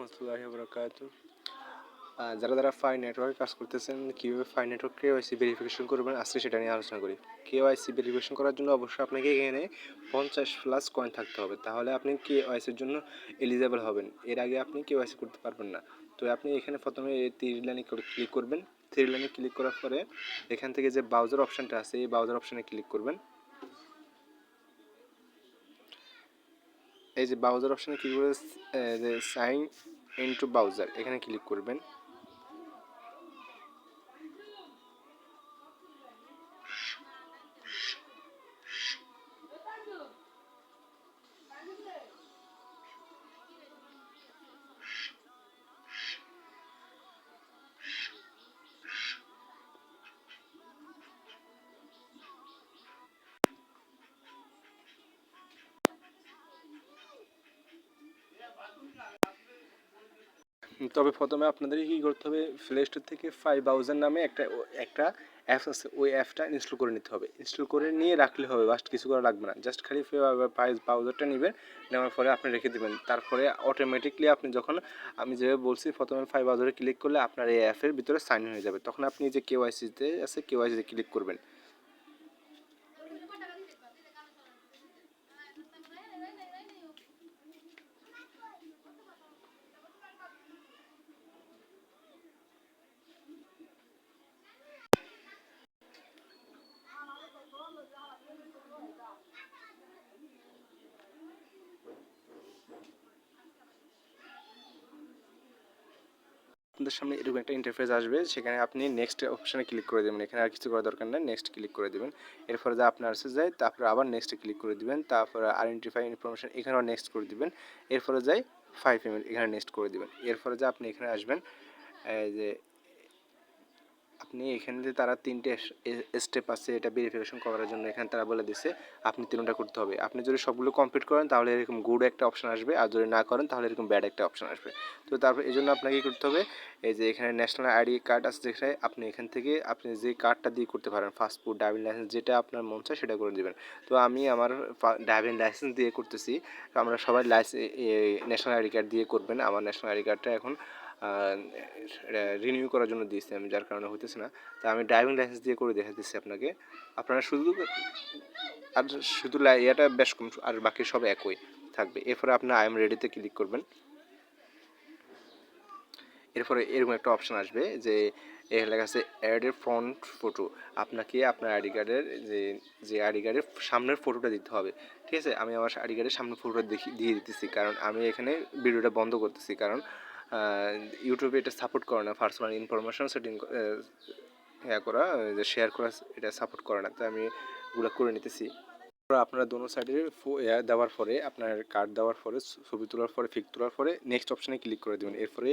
রহমতুল্লাহি বরকাত যারা যারা ফাই নেটওয়ার্কে কাজ করতেছেন, কীভাবে ফাই নেটওয়ার্ক কেওয়াইসি ভেরিফিকেশন করবেন, আজকে সেটা নিয়ে আলোচনা করি। কে কেওয়াইসি ভেরিফিকেশন করার জন্য অবশ্যই আপনাকে এখানে পঞ্চাশ প্লাস কয়েন থাকতে হবে। তাহলে আপনি কেওয়াইসির জন্য এলিজেবল হবেন। এর আগে আপনি কেওয়াইসি করতে পারবেন না। তো আপনি এখানে প্রথমে তীর লাইনে ক্লিক করবেন। থ্রি লাইনে ক্লিক করার পরে এখান থেকে যে ব্রাউজার অপশানটা আছে, এই ব্রাউজার অপশানে ক্লিক করবেন। এই যে ব্রাউজার অপশানে ক্লিক করে সাইন ইনটু ব্রাউজার এখানে ক্লিক করবেন। তবে প্রথমে আপনাদের কী করতে হবে প্লে স্টোর থেকে ফাইভ ব্রাউজার নামে একটা একটা অ্যাপস আছে, ওই অ্যাপটা ইনস্টল করে নিতে হবে। ইনস্টল করে নিয়ে রাখলে হবে বাস্ট কিছু করা লাগবে না। জাস্ট খালি ব্রাউজারটা নেবেন, নেওয়ার পরে আপনি রেখে দেবেন। তারপরে অটোমেটিকলি আপনি যখন, আমি যেভাবে বলছি প্রথমে ফাইভ ব্রাউজারে ক্লিক করলে আপনার এই অ্যাপের ভিতরে সাইন হয়ে যাবে। তখন আপনি যে কেওয়াইসিতে আছে কেওয়াইসিতে ক্লিক করবেন। আপনাদের সামনে এরকম একটা ইন্টারফেস আসবে, সেখানে আপনি নেক্সট অপশানে ক্লিক করে দেবেন। এখানে আর কিছু করার দরকার নেই নেক্সট ক্লিক করে দেবেন। এরপরে যা আপনার আসে যায়, তারপরে আবার নেক্সটে ক্লিক করে দেবেন। তারপরে আইডেন্টিফাই ইনফরমেশন এখানেও নেক্সট করে দেবেন। এরপরে যাই ফাইভ এম এখানে নেক্সট করে দেবেন। এরপরে যা আপনি এখানে আসবেন যে আপনি এখানে যে তারা তিনটে স্টেপ আছে এটা ভেরিফিকেশন করার জন্য এখানে তারা বলে দিছে, আপনি তিনটা করতে হবে। আপনি যদি সবগুলো কমপ্লিট করেন, তাহলে এরকম গুড একটা অপশন আসবে, আর যদি না করেন, তাহলে এরকম ব্যাড একটা অপশন আসবে। তো তারপর এই জন্য আপনাকে কী করতে হবে, এই যে এখানে ন্যাশনাল আইডি কার্ড আছে যেখানে আপনি এখান থেকে আপনি যে কার্ডটা দিয়ে করতে পারেন ফাস্টফুড ড্রাইভিং লাইসেন্স যেটা আপনার মন চায় সেটা করে দেবেন। তো আমি আমার ড্রাইভিং লাইসেন্স দিয়ে করতেছি আমরা সবাই লাইসেন্স ন্যাশনাল আইডি কার্ড দিয়ে করবেন। আমার ন্যাশনাল আইডি কার্ডটা এখন রিনিউ করার জন্য দিয়েছি আমি, যার কারণে হইতেছে না। তা আমি ড্রাইভিং লাইসেন্স দিয়ে করে দেখা দিচ্ছি আপনাকে। আপনারা শুধু আর শুধু ইয়েটা বেশ কম, আর বাকি সব একই থাকবে। এরপরে আপনার আই এম রেডিতে ক্লিক করবেন। এরপরে এরকম একটা অপশন আসবে যে এর লেখা আছে অ্যাডের ফ্রন্ট ফটো আপনাকে আপনার আইডি কার্ডের যে যে আইডি কার্ডের সামনের ফটোটা দিতে হবে। ঠিক আছে? আমি আমার আইডি কার্ডের সামনের ফটোটা দেখি, দিয়ে দিতেছি। কারণ আমি এখানে ভিডিওটা বন্ধ করতেছি। কারণ ইউটিউবে এটা সাপোর্ট করে না পার্সোনাল ইনফরমেশন সেটিং হ্যাঁ করা যে শেয়ার করা, এটা সাপোর্ট করে না। তাই আমি ওগুলো করে নিতেছি। আপনারা দোনো সাইডে দেওয়ার পরে, আপনার কার্ড দেওয়ার পরে, ছবি তোলার পরে ফিক তোলার পরে নেক্সট অপশানে ক্লিক করে দেবেন। এরপরে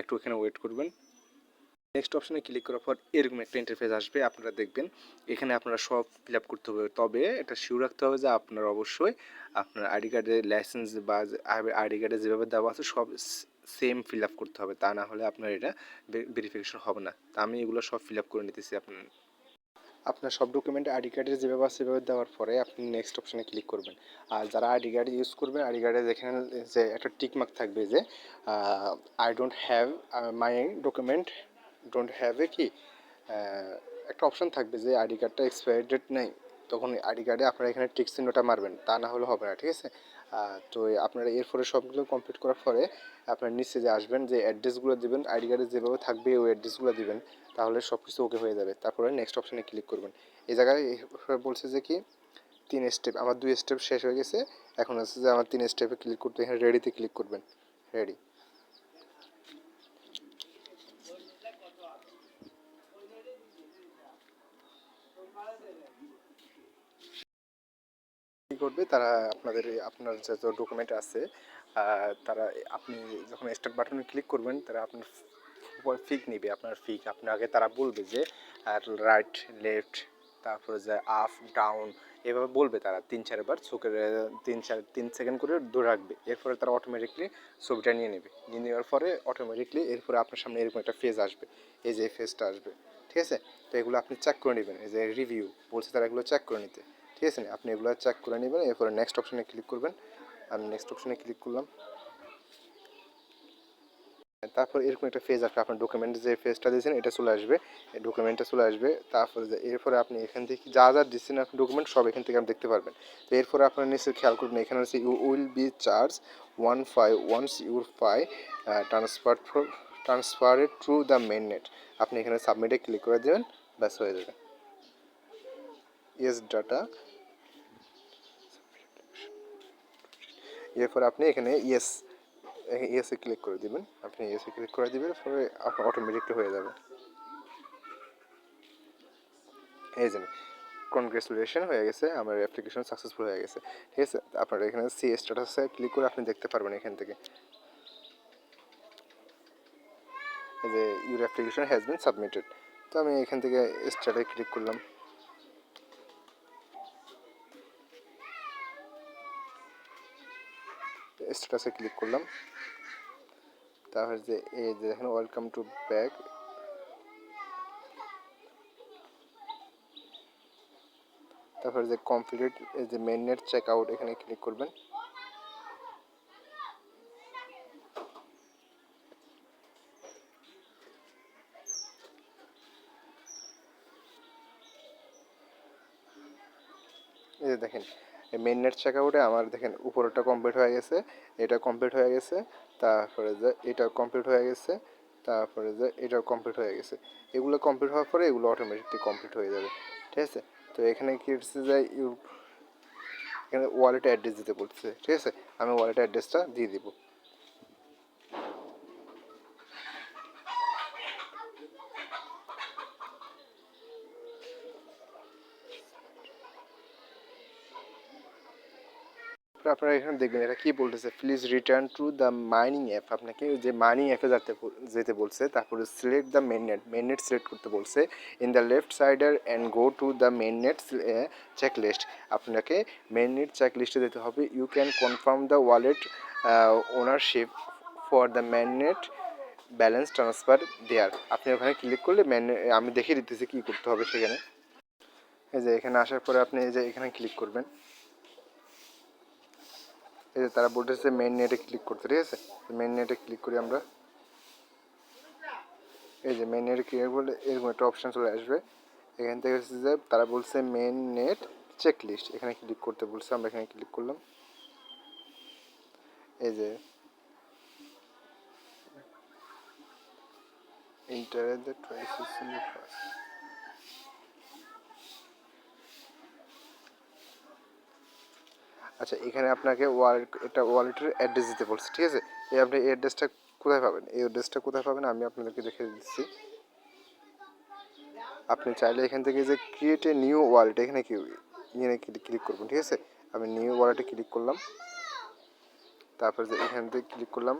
একটু এখানে ওয়েট করবেন। নেক্সট অপশানে ক্লিক করার পর, এরকম একটা ইন্টারফেস আসবে, আপনারা দেখবেন। এখানে আপনারা সব ফিল আপ করতে হবে। তবে এটা শিওর রাখতে হবে যে আপনার অবশ্যই আপনার আইডি কার্ডের লাইসেন্স বা আইডি কার্ডে যেভাবে দেওয়া আছে, সব সেম ফিল আপ করতে হবে, তা না হলে আপনার এটা ভেরিফিকেশন হবে না। তা আমি এগুলো সব ফিল আপ করে নিতেছি আপনার আপনার সব ডকুমেন্ট আইডি কার্ডের যেভাবে আছে সেভাবে দেওয়ার পরে আপনি নেক্সট অপশানে ক্লিক করবেন। আর যারা আইডি কার্ড ইউজ করবেন আইডি কার্ডে যেখানে যে একটা টিক মার্ক থাকবে যে I don't have my document don't have a কি একটা অপশন থাকবে যে আইডি কার্ডটা এক্সপায়ার ডেট নেই, তখন আইডি কার্ডে আপনারা এখানে টিক চিহ্নটা মারবেন, তা না হলে হবে না, ঠিক আছে? তো আপনারা এরপরে সবগুলো কমপ্লিট করার পরে আপনার নিচে যে আসবেন, যে অ্যাড্রেসগুলো দেবেন আইডি কার্ডে যেভাবে থাকবে ওই অ্যাড্রেসগুলো দেবেন, তাহলে সব কিছু ওকে হয়ে যাবে। তারপরে নেক্সট অপশানে ক্লিক করবেন। এই জায়গায় বলছে যে কি, তিন স্টেপ আমার দুই স্টেপ শেষ হয়ে গেছে, এখন আছে যে আমার তিন স্টেপে ক্লিক করতে এখানে রেডিতে ক্লিক করবেন। রেডি করবে, তারা আপনাদের, আপনার যত ডকুমেন্ট আছে তারা, আপনি যখন স্টার্ট বাটনে ক্লিক করবেন, তারা আপনার উপর ফিক নেবে, আপনার ফিক আপনাকে তারা বলবে যে রাইট লেফট তারপরে যে আপ ডাউন এভাবে বলবে তারা তিন চারবার চোখের তিন চার, তিন সেকেন্ড করে ধরে রাখবে। এরপরে তারা অটোমেটিকলি ছবিটা নিয়ে নেবে। নিয়ে নেওয়ার পরে অটোমেটিকলি এরপরে আপনার সামনে এরকম একটা ফেজ আসবে। এই যে ফেজটা আসবে। ঠিক আছে? তো এগুলো আপনি চেক করে নেবেন। এই যে রিভিউ বলছে তারা এগুলো চেক করে নিতে। ঠিক আছে আপনি এগুলো চেক করে নেবেন, এরপরে নেক্সট অপশানে ক্লিক করবেন। আমি নেক্সট অপশানে ক্লিক করলাম। তারপর এরকম একটা ফেজ আসবে আপনার ডকুমেন্ট যে ফেজটা দিয়েছেন, এটা চলে আসবে। ডকুমেন্টটা চলে আসবে, তারপরে এরপরে আপনি এখান থেকে যা যা দিচ্ছেন আপনি ডকুমেন্ট সব এখান থেকে আপনি দেখতে পারবেন। তো এরপরে আপনার নিশ্চয়ই খেয়াল করবেন, এখানে হচ্ছে you will be charge one five once your fee transfer transferred through the main net আপনি এখানে সাবমিটে ক্লিক করে দেবেন, ব্যাস হয়ে যাবে। ইয়েস ডাটা এরপর আপনি এখানে ইয়েস ইয়েসে ক্লিক করে দিবেন। আপনি ইয়েসে ক্লিক করে দিবেন পরে আপনার অটোমেটিকলি হয়ে যাবে। এই যে কনগ্রেচুলেশন হয়ে গেছে, আমার অ্যাপ্লিকেশন সাকসেসফুল হয়ে গেছে। ঠিক আছে? আপনার এখানে সি স্ট্যাটাসে ক্লিক করে আপনি দেখতে পারবেন এখান থেকে। যে your application has been submitted তো আমি এখান থেকে স্টার্টে ক্লিক করলাম। স্ট্যাটাসে ক্লিক করলাম। তারপর যে এই যে দেখেন ওয়েলকাম টু ব্যাক তারপর যে কমপ্লিট এই যে মেন নেট চেক আউট এখানে ক্লিক করবেন। এই দেখেন মেন নেট চেক আউটে আমার দেখেন উপরেরটা কমপ্লিট হয়ে গেছে, এটা কমপ্লিট হয়ে গেছে, তারপরে যে এটা কমপ্লিট হয়ে গেছে, তারপরে যে এটাও কমপ্লিট হয়ে গেছে। এগুলো কমপ্লিট হওয়ার পরে এগুলো অটোমেটিকলি কমপ্লিট হয়ে যাবে, ঠিক আছে? তো এখানে কি হচ্ছে যে ইউ এখানে ওয়ালেট অ্যাড্রেস দিতে বলছে, ঠিক আছে? আমি ওয়ালেট অ্যাড্রেসটা দিয়ে দিব। আপনারা এখানে দেখবেন এটা কি বলতেছে please return to the mining app আপনাকে যে মাইনিং অ্যাপে যেতে যেতে বলছে, তারপরে select the main net main net select করতে বলছে in the left sidebar and go to the main net check list আপনাকে মেন নেট চেক লিস্টে যেতে হবে। You can confirm the wallet ownership for the main net balance transfer there আপনি ওখানে click করলে main আমি দেখিয়ে দিতেছি কী করতে হবে সেখানে। এই যে এখানে আসার পরে আপনি এই যে এখানে ক্লিক করবেন। এই যে তারা বলতেছে মেন নেটে ক্লিক করতে, ঠিক আছে? মেন নেটে ক্লিক করি আমরা এই যে মেন নেটে ক্লিক করলে এরকম একটা অপশান চলে আসবে। এখান থেকে হচ্ছে যে তারা বলছে মেন নেট চেক লিস্ট এখানে ক্লিক করতে বলছে, আমরা এখানে ক্লিক করলাম। এই যে ইন্টার দ্য আচ্ছা এখানে আপনাকে ওয়ালেট এটা ওয়ালেটের অ্যাড্রেস দিতে বলছে, ঠিক আছে? এই আপনি এই অ্যাড্রেসটা কোথায় পাবেন? এই অ্যাড্রেসটা কোথায় পাবেন? আমি আপনাদেরকে দেখে দিচ্ছি। আপনি চাইলে এখান থেকে যে ক্রিয়েট এ নিউ ওয়ালেট এখানে কি, এখানে ক্লিক করবেন, ঠিক আছে? আমি নিউ ওয়ালেটে ক্লিক করলাম। তারপর যে এখান থেকে ক্লিক করলাম।